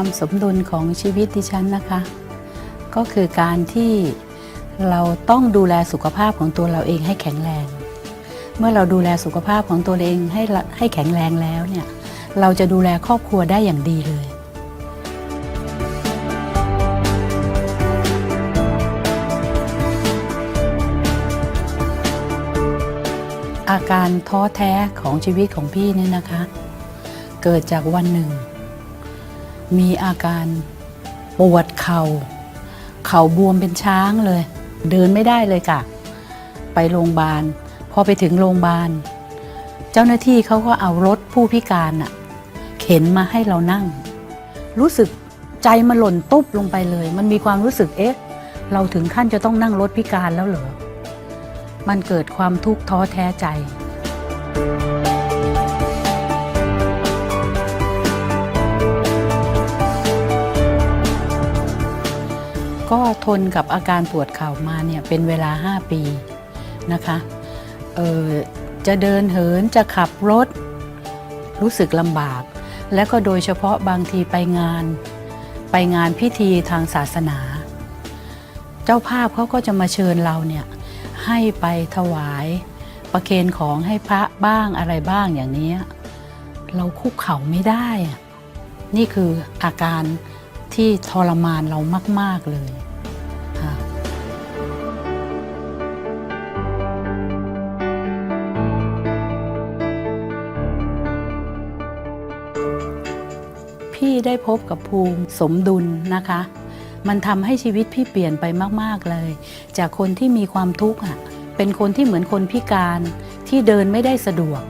ความสมดุลของชีวิตดิฉันนะคะ ก็คือการที่เราต้องดูแลสุขภาพของตัวเราเองให้แข็งแรง เมื่อเราดูแลสุขภาพของตัวเองให้ให้แข็งแรงแล้วเนี่ยเราจะดูแลครอบครัวได้อย่างดีเลยอาการท้อแท้ของชีวิตของพี่เนี่ยนะคะ เกิดจากวันหนึ่ง มีอาการปวดเขา่า เข่าบวมเป็นช้างเลย เดินไม่ได้เลยค่ะ ไปโรงพยาบาล พอไปถึงโรงพยาบาล เจ้าหน้าที่เขาก็เอารถผู้พิการน่ะเข็นมาให้เรานั่ง รู้สึกใจมันหล่นตุ๊บลงไปเลย มันมีความรู้สึกเอ๊ะ เราถึงขั้นจะต้องนั่งรถพิการแล้วเหรอ มันเกิดความทุกข์ท้อแท้ใจ ก็ทนกับอาการปวดเข่ามาเนี่ยเป็นเวลา 5 ปีนะคะเออจะเดินเหินจะขับรถ รู้สึกลำบาก และก็โดยเฉพาะบางทีไปงาน ไปงานพิธีทางศาสนา เจ้าภาพเขาก็จะมาเชิญเราเนี่ยให้ไปถวายประเคนของให้พระบ้างอะไรบ้างอย่างนี้ เราคุกเข่าไม่ได้อะนี่คืออาการ ที่ทรมานเรามาก ๆ เลยค่ะพี่ได้พบกับภูมิสมดุลนะคะ มันทำให้ชีวิตพี่เปลี่ยนไปมาก ๆ เลย จากคนที่มีความทุกข์เป็นคนที่เหมือนคนพิการที่เดินไม่ได้สะดวก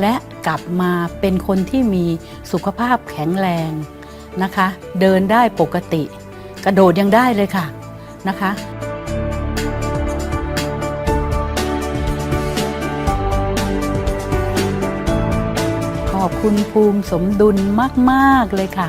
และกลับมาเป็นคนที่มีสุขภาพแข็งแรง นะคะ เดินได้ปกติ กระโดดยังได้เลยค่ะนะคะขอบคุณภูมิสมดุลมาก ๆ เลยค่ะ